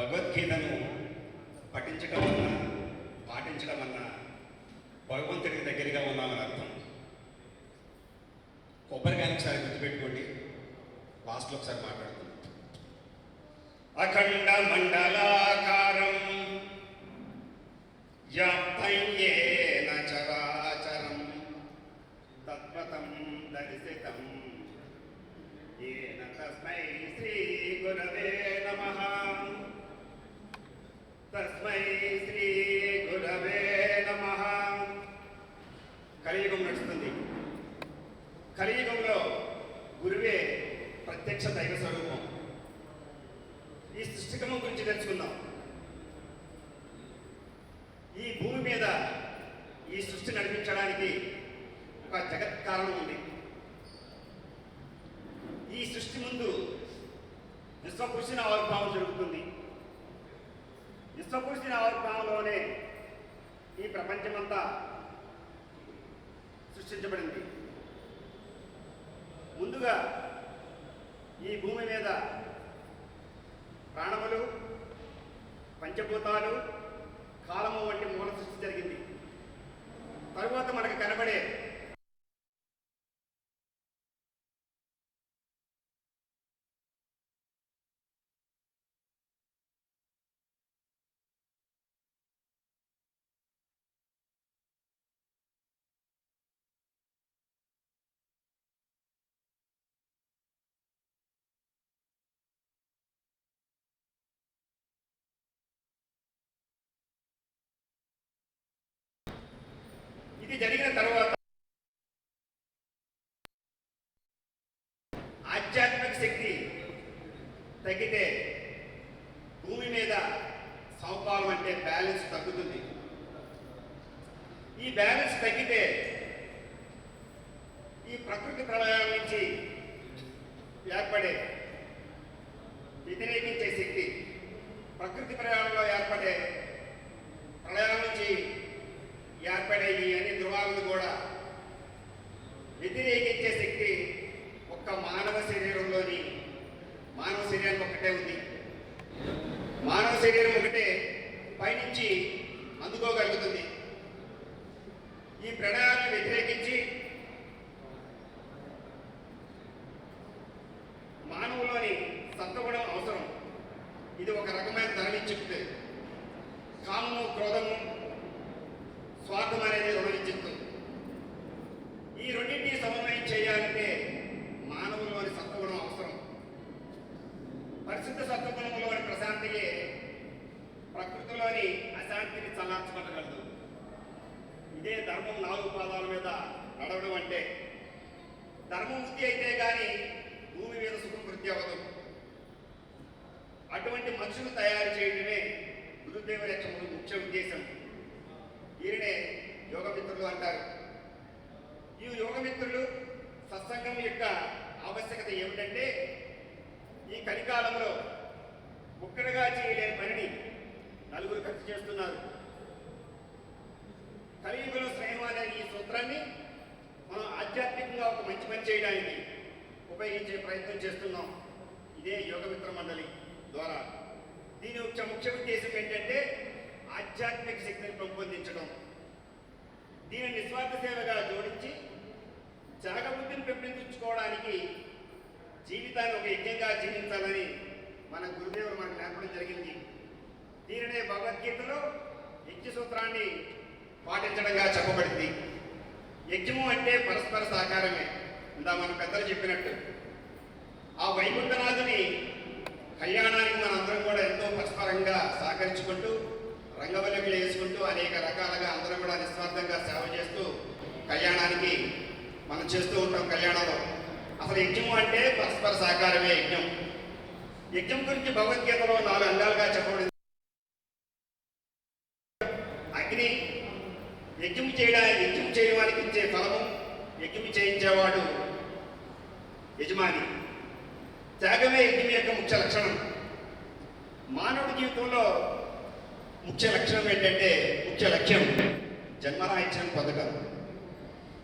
భగవద్గీతను పఠించడం వల్ల పాటించడం వల్ల భగవంతుడికి దగ్గరగా ఉన్నామని అర్థం. కొబ్బరికాయలు ఒకసారి గుర్తుపెట్టుకోండి. లాస్ట్లో ఒకసారి మాట్లాడుకుందాం. అఖండ మండలాకారం యాప్తయ్యేన చరాచరం తత్వతం దర్శితం ఏన తస్మై శ్రీ గురవే నమః తస్మై శ్రీ గురవే నమః కలియుగం నడుస్తుంది కలియుగంలో గురువే ప్రత్యక్ష దైవ స్వరూపం. ఈ సృష్టికము గురించి తెలుసుకుందాం. ఈ భూమి మీద ఈ సృష్టి నడిపించడానికి ఒక జగత్ కారణం ఉంది. ఈ సృష్టి ముందు విశ్వపురుషుని ఆవిర్భావం జరుగుతుంది. విశ్వపురుషుని ఆవిర్భావంలోనే ఈ ప్రపంచమంతా సృష్టించబడింది. ముందుగా ఈ భూమి మీద ప్రాణములు పంచభూతాలు కాలము వంటి మూల సృష్టి జరిగింది. తరువాత మనకు కనబడే ఇది జరిగిన తర్వాత ఆధ్యాత్మిక శక్తి తగ్గితే భూమి మీద సమపాలం అంటే బ్యాలెన్స్ తగ్గుతుంది. ఈ బ్యాలెన్స్ తగ్గితే ఈ ప్రకృతి ప్రళయం నుంచి ఏర్పడే వ్యతిరేకించే శక్తి ప్రకృతి ప్రయాణంలో ఏర్పడే ప్రళయం నుంచి ఏర్పడేవి అని అన్ని ధృవాలను కూడా వ్యతిరేకించే శక్తి ఒక్క మానవ శరీరంలోని మానవ శరీరం ఒకటే ఉంది. మానవ శరీరం ఒకటే పైనుంచి అందుకోగలుగుతుంది. ఈ ప్రణా ఇదే ధర్మం నాలుగు పాదాల మీద నడవడం అంటే. ధర్మం అయితే కానీ భూమి మీద సుఖం వృత్తి అవ్వదు. అటువంటి మనుషులు తయారు చేయడమే గురుదేవ యొక్క ముఖ్య ఉద్దేశం. ఈయననే యోగమిత్రులు అంటారు. ఈ యోగమిత్రులు సత్సంగం యొక్క ఆవశ్యకత ఏమిటంటే ఈ కలికాలంలో ఒక్కడిగా చేయలేని పనిని నలుగురు ఖర్చు చేస్తున్నారు కలియుగంలో స్నేహం అనే ఈ సూత్రాన్ని మనం ఆధ్యాత్మికంగా ఒక మంచి పని చేయడానికి ఉపయోగించే ప్రయత్నం చేస్తున్నాం. ఇదే యోగమిత్ర మండలి ద్వారా. దీని యొక్క ముఖ్య ఉద్దేశం ఏంటంటే ఆధ్యాత్మిక శక్తిని పెంపొందించడం. దీనిని నిస్వార్థ సేవగా జోడించి త్యాగబుద్ధిని పెంపొందించుకోవడానికి జీవితాన్ని ఒక యజ్ఞంగా జీవించాలని మన గురుదేవుడు మనకు నేర్పడం జరిగింది. దీనినే భగవద్గీతలో యజ్ఞ సూత్రాన్ని పాటించడంగా చెప్పబడింది. యజ్ఞము అంటే పరస్పర సహకారమే. ఇందా మన పెద్దలు చెప్పినట్టు. ఆ వైకుంఠనాథుని కళ్యాణానికి మనందరం కూడా ఎంతో పరస్పరంగా సహకరించుకుంటూ రంగవల్లికలు వేసుకుంటూ అనేక రకాలుగా అందరం కూడా నిస్వార్థంగా సేవ చేస్తూ కళ్యాణానికి మనం చేస్తూ ఉంటాం కళ్యాణంలో. అసలు యజ్ఞం అంటే పరస్పర సహకారమే యజ్ఞం. యజ్ఞం గురించి భగవద్గీతలో నాలుగు అందాలుగా చెప్పబడింది అగ్ని యజ్ఞం చేయడానికి యజ్ఞం చేయడానికి ఇచ్చే ఫలము యజ్ఞం చేయించేవాడు యజమాని త్యాగమే యజ్ఞం యొక్క ముఖ్య లక్షణం మానవుడి జీవితంలో ముఖ్య లక్షణం ఏంటంటే ముఖ్య లక్ష్యం జన్మరాహిత్యాన్ని పొందడం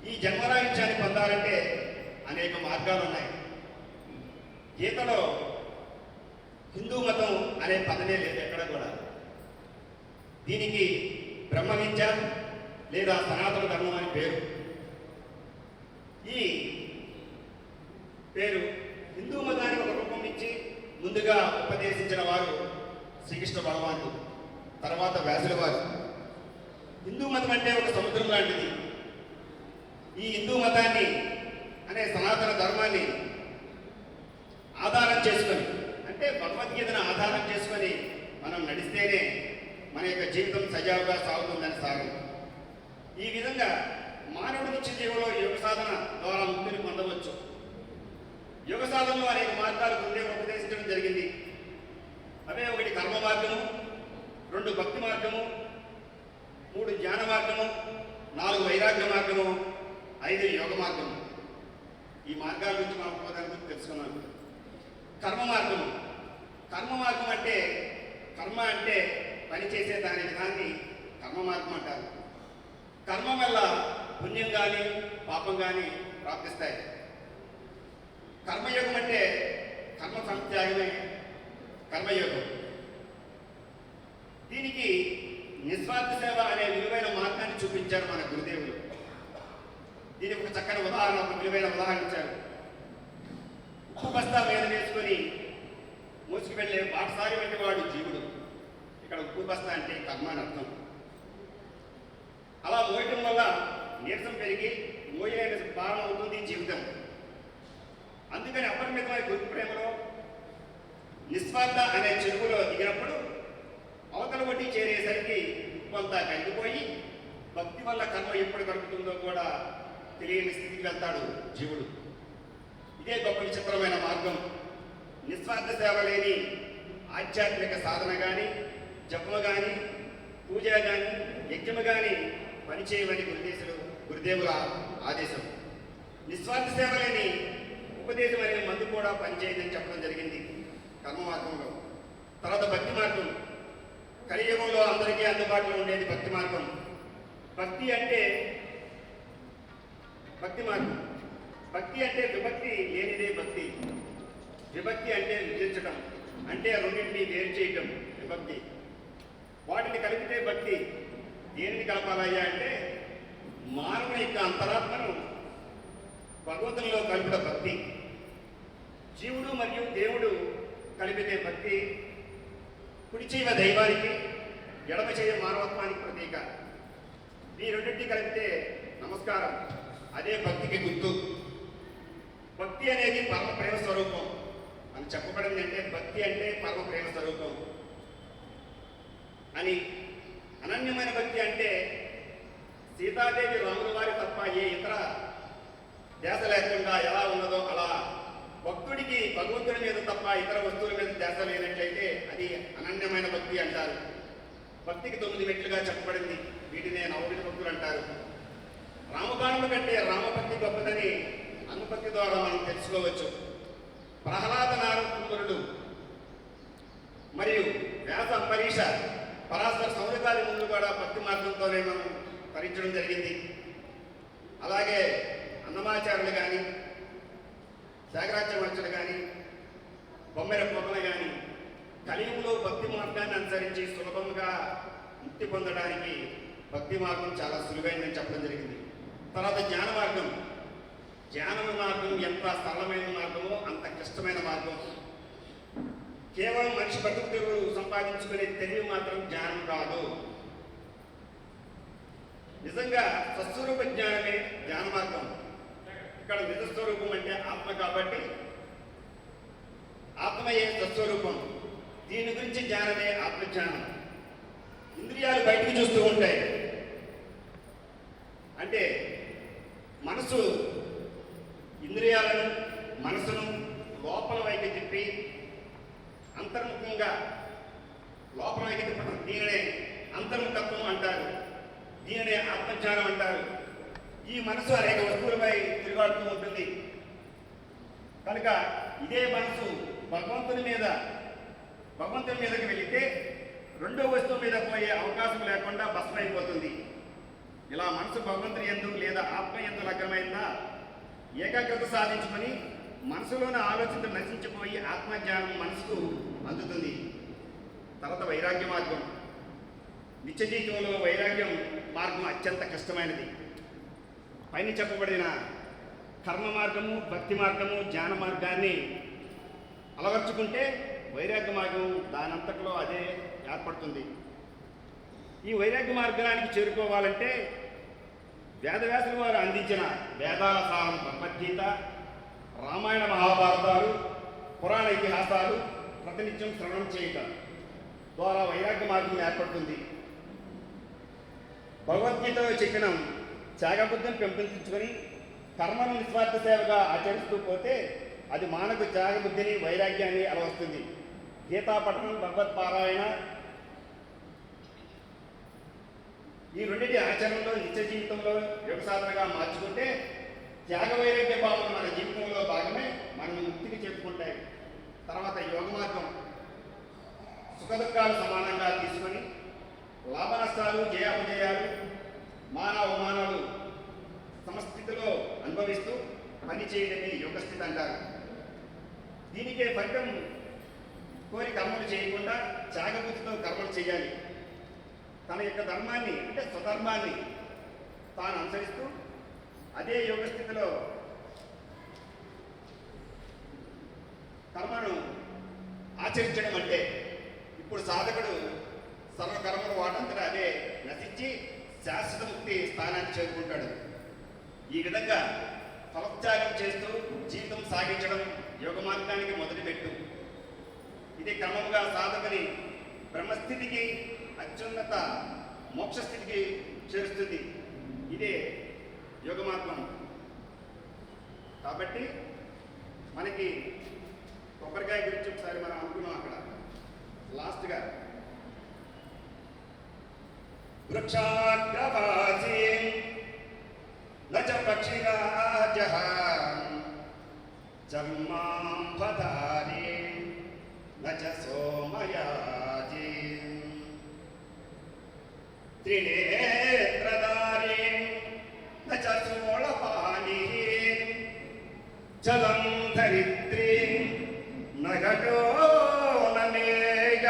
ఈ జన్మరాహిత్యాన్ని పొందాలంటే అనేక మార్గాలు ఉన్నాయి గీతలో హిందూ మతం అనే పదమే లేదు ఎక్కడ కూడా. దీనికి బ్రహ్మ విద్య లేదా సనాతన ధర్మం అని పేరు. ఈ పేరు హిందూ మతానికి ఒక రూపం ఇచ్చి ముందుగా ఉపదేశించిన వారు శ్రీకృష్ణ భగవానుడు తర్వాత వ్యాసుల వారు. హిందూ మతం అంటే ఒక సముద్రం లాంటిది. ఈ హిందూ మతాన్ని అనే సనాతన ధర్మాన్ని ఆధారం చేసుకొని అంటే భగవద్గీతను ఆధారం చేసుకొని మనం నడిస్తేనే మన యొక్క జీవితం సజావుగా సాగుతుందని సాగు ఈ విధంగా మానవుడి నుంచి జీవంలో యోగ సాధన ద్వారా ముక్తిని పొందవచ్చు. యోగ సాధనలో అనేక మార్గాలు గురుదేవుడు ఉపదేశించడం జరిగింది. అవే ఒకటి కర్మ మార్గము రెండు భక్తి మార్గము మూడు జ్ఞాన మార్గము నాలుగు వైరాగ్య మార్గము ఐదు యోగ మార్గము. ఈ మార్గాల గురించి మనం పోదాని గురించి తెలుసుకున్నాం. కర్మ మార్గము. కర్మ మార్గం అంటే కర్మ అంటే పని చేసే దాని విధాన్ని కర్మ మార్గం అంటారు. కర్మ వల్ల పుణ్యం కానీ పాపం కానీ ప్రాప్తిస్తాయి. కర్మయోగం అంటే కర్మ సంత్యాగమే కర్మయోగం. దీనికి నిస్వార్థ సేవ అనే విలువైన మార్గాన్ని చూపించారు మన గురుదేవులు. దీనికి ఒక చక్కని ఉదాహరణ ఒక విలువైన ఉదాహరణ ఇచ్చారు. ఉప్పు బస్తా మీద వేసుకొని మూసుకు వెళ్ళే పాఠశాలి వంటి వాడు జీవుడు. ఇక్కడ అంటే కర్మ అని అర్థం. అలా మోయటం వల్ల నీరసం పెరిగి మోయలేని భారం అవుతుంది జీవితం. అందుకని అపరిమితమైన గురు ప్రేమలో నిస్వార్థ అనే చెరువులో దిగినప్పుడు అవతల వడ్డీ చేరేసరికి కొంత కలిగిపోయి భక్తి వల్ల కర్మ ఎప్పుడు కలుగుతుందో కూడా తెలియని స్థితికి వెళ్తాడు జీవుడు. ఇదే గొప్ప విచిత్రమైన మార్గం. నిస్వార్థ సేవ లేని ఆధ్యాత్మిక సాధన కానీ జపము కానీ పూజ కానీ యజ్ఞము కానీ పనిచేయమని గురుదేశులు గురుదేవుల ఆదేశం. నిస్వార్థ సేవ లేని ఉపదేశం అనే మందు కూడా పనిచేయదని చెప్పడం జరిగింది కర్మ మార్గంలో తర్వాత భక్తి మార్గం. కలియుగంలో అందరికీ అందుబాటులో ఉండేది భక్తి మార్గం. భక్తి అంటే భక్తి మార్గం. భక్తి అంటే విభక్తి లేనిదే భక్తి. విభక్తి అంటే విధించడం అంటే రెండింటినీ వేరు చేయటం విభక్తి. వాటిని కలిపితే భక్తి దేనిని కలపాలయ్యా అంటే మానవుని యొక్క అంతరాత్మను భగవంతునిలో కలిపిన భక్తి. జీవుడు మరియు దేవుడు కలిపితే భక్తి కుడి చేయ దైవానికి ఎడమ చేయ మానవత్వానికి ప్రతీక. ఈ రెండింటిని కలిపితే నమస్కారం అదే భక్తికి గుర్తు. భక్తి అనేది పరమ ప్రేమ స్వరూపం. అని చెప్పబడింది అంటే భక్తి అంటే పరమ ప్రేమ స్వరూపం. అని అనన్యమైన భక్తి అంటే సీతాదేవి రాముల వారి తప్ప ఏ ఇతర ధ్యాస లేకుండా ఎలా ఉన్నదో అలా భక్తుడికి భగవంతుడి మీద తప్ప ఇతర వస్తువుల మీద ధ్యాస లేనట్లయితే అది అనన్యమైన భక్తి అంటారు. భక్తికి తొమ్మిది మెట్లుగా చెప్పబడింది. వీటినే నవమిత భక్తులు అంటారు. రామబాణుల కంటే రామభక్తి గొప్పదని అనుభక్తి ద్వారా మనం తెలుసుకోవచ్చు. ప్రహ్లాద నారదుడు మరియు వ్యాస అంబరీష పరాశర సౌరకాలి ముందు కూడా భక్తి మార్గంతోనే మనం తరించడం జరిగింది. అలాగే అన్నమాచారులు కానీ శాగరాచార్యులు కానీ బొమ్మెర పొగలు కానీ కలియుగంలో భక్తి మార్గాన్ని అనుసరించి సులభంగా ముక్తి పొందడానికి భక్తి మార్గం చాలా సులువైందని చెప్పడం జరిగింది. తర్వాత జ్ఞాన మార్గం. జ్ఞాన మార్గం ఎంత సరళమైన మార్గమో అంత క్లిష్టమైన మార్గం. కేవలం మనిషి బతుకు సంపాదించుకునే తెలివి మాత్రం జ్ఞానం రాదు. నిజంగా స్వస్వరూప జ్ఞానమే జ్ఞాన మార్గం. ఇక్కడ నిజస్వరూపం అంటే ఆత్మ కాబట్టి ఆత్మయే స్వస్వరూపం దీని గురించి జ్ఞానమే ఆత్మజ్ఞానం. ఇంద్రియాలు బయటకు చూస్తూ ఉంటాయి అంటే మనసు ఇంద్రియాలను మనసును లోపల వైపు తిప్పి అంతర్ముఖంగా లోపల వైపు తిప్పడం దీనినే అంతర్ముఖత్వం అంటారు దీనినే ఆత్మజ్ఞానం అంటారు ఈ మనసు అనేక వస్తువులపై తిరుగాడుతూ ఉంటుంది కనుక ఇదే మనసు భగవంతుని మీద భగవంతుని మీదకి వెళితే రెండో వస్తువు మీద పోయే అవకాశం లేకుండా భస్మైపోతుంది. ఇలా మనసు భగవంతుని ఎందు లేదా ఆత్మ ఎందు లగ్నమైందా? ఏకాగ్రత సాధించుకొని మనసులోని ఆలోచనలు నశించిపోయి ఆత్మజ్ఞానం మనసుకు అందుతుంది. తర్వాత వైరాగ్య మార్గం. నిత్య జీవితంలో వైరాగ్యం మార్గం అత్యంత కష్టమైనది. పైన చెప్పబడిన కర్మ మార్గము భక్తి మార్గము జ్ఞాన మార్గాన్ని అలవర్చుకుంటే వైరాగ్య మార్గం దానంతటిలో అదే ఏర్పడుతుంది. ఈ వైరాగ్య మార్గానికి చేరుకోవాలంటే వేదవ్యాసులు వారు అందించిన వేదాల సారం భగవద్గీత రామాయణ మహాభారతాలు పురాణ ఇతిహాసాలు ప్రతినిత్యం శ్రవణం చేయటం ద్వారా వైరాగ్య మార్గం ఏర్పడుతుంది. భగవద్గీతలో చెప్పిన త్యాగబుద్ధిని పెంపొందించుకొని కర్మను నిస్వార్థ సేవగా ఆచరిస్తూ పోతే అది మానకు త్యాగబుద్ధిని వైరాగ్యాన్ని అలవస్తుంది గీతా పఠనం భగవత్పారాయణ ఈ రెండింటి ఆచరణలో నిత్య జీవితంలో యోగ సాధనగా మార్చుకుంటే త్యాగ వైరాగ్య భావన మన జీవితంలో భాగమే మనం ముక్తికి చేసుకుంటాయి తర్వాత యోగ మార్గం సుఖదుఖాలు సమానంగా తీసుకొని లాభ నష్టాలు జయాపజయాలు మాన అవమానాలు సమస్థితిలో అనుభవిస్తూ పని చేయడమే యోగస్థితి అంటారు. దీనికే ఫలితం కోరి కర్మలు చేయకుండా త్యాగబుద్ధితో కర్మలు చేయాలి. తన యొక్క ధర్మాన్ని అంటే స్వధర్మాన్ని తాను అనుసరిస్తూ అదే యోగస్థితిలో కర్మను ఆచరించడం అంటే ఇప్పుడు సాధకుడు సర్వకర్మలు వాటంతటా అదే నశించి శాశ్వత ముక్తి స్థానాన్ని చేరుకుంటాడు. ఈ విధంగా ఫలత్యాగం చేస్తూ జీవితం సాగించడం యోగ మార్గానికి మొదలుపెట్టు. ఇది క్రమంగా సాధకుని బ్రహ్మస్థితికి అత్యున్నత మోక్షస్థితికి చేరుస్తుంది. ఇదే యోగ మార్గం. కాబట్టి మనకి కొబ్బరికాయ గురించి ఒకసారి మనం అనుకున్నాం అక్కడ. లాస్ట్గా. వృక్షాగ్రవా నచ పక్షిరాజ జన్మాంబధారీ నచ సోమయాజీ త్రినేత్రధారీ నచ సోళపాణి జలం ధరిత్రీ నఘటో నమేయ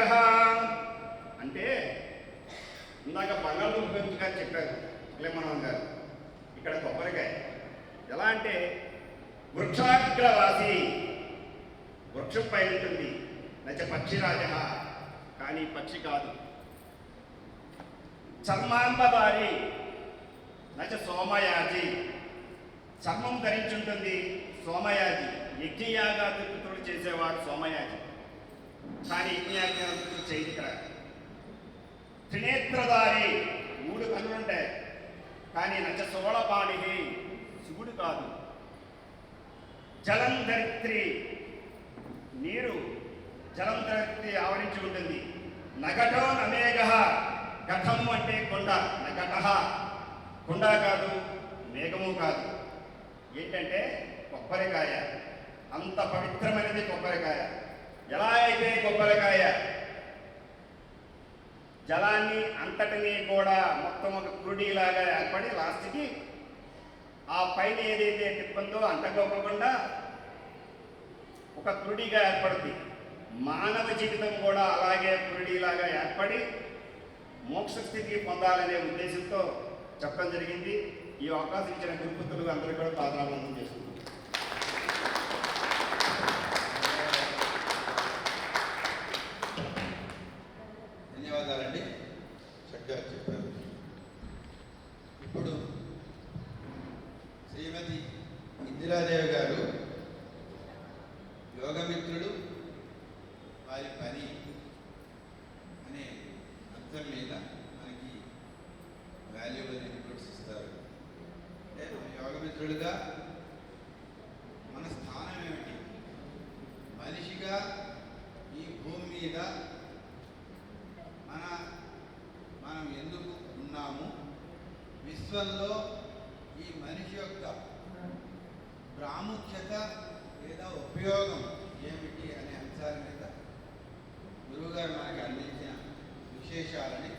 అంటే ఇందాక బంగాళదుంప చెప్పారు లెమనం గారు? ఇక్కడ కొబ్బరికాయ. ఎలా అంటే వృక్షాగ్రవాసి. వృక్షం పై ఉంటుంది. నచ్చ పక్షిరాజ కానీ పక్షి కాదు. చర్మాంబదారి నచ సోమయాజి. చర్మం ధరించుంటుంది సోమయాజి. యజ్ఞయాగాదులతో చేసేవాడు సోమయాజి. కానీ యజ్ఞయాగాదులతో చేయదు ఇక్కడ త్రినేత్రధారి. మూడు కన్నులుంటాయి. కానీ నచ్చ సోళపాణి శివుడు కాదు. జలంధరిత్రి నీరు జలంధరిత్రి ఆవరించి ఉంటుంది. నగటో నమేఘ. ఘటము అంటే కొండ నగట. కొండ కాదు మేఘము కాదు. ఏంటంటే కొబ్బరికాయ. అంత పవిత్రమైనది కొబ్బరికాయ. ఎలా అయితే కొబ్బరికాయ జలాన్ని అంతటినీ కూడా మొత్తం ఒక కురుడీలాగా ఏర్పడి లాస్ట్కి ఆ పైన ఏదైతే తిప్పందో అంతకోకుండా ఒక కురుడిగా ఏర్పడుతుంది మానవ జీవితం కూడా అలాగే కురుడిలాగా ఏర్పడి మోక్ష స్థితికి పొందాలనే ఉద్దేశంతో చెప్పడం జరిగింది. ఈ అవకాశం ఇచ్చిన గురుపుత్రులు అందరూ కూడా పాదాభివందనం చేస్తుంది ధన్యవాదాలండి చక్కగా చెప్పారు ఇప్పుడు శ్రీమతి ఇందిరాదేవి గారు యోగమిత్రుడు వారి పని అనే అంశం మీద మనకి వాల్యుబుల్ ఇన్పుట్స్ ఇస్తారు అంటే మన మన స్థానం ఏమిటి? మనిషిగా ఈ భూమి మీద మన మనం ఎందుకు ఉన్నాము? విశ్వంలో ఈ మనిషి యొక్క ప్రాముఖ్యత లేదా ఉపయోగం ఏమిటి అనే అంశాల మీద గురువుగారు మనకి అందించిన విశేషాలని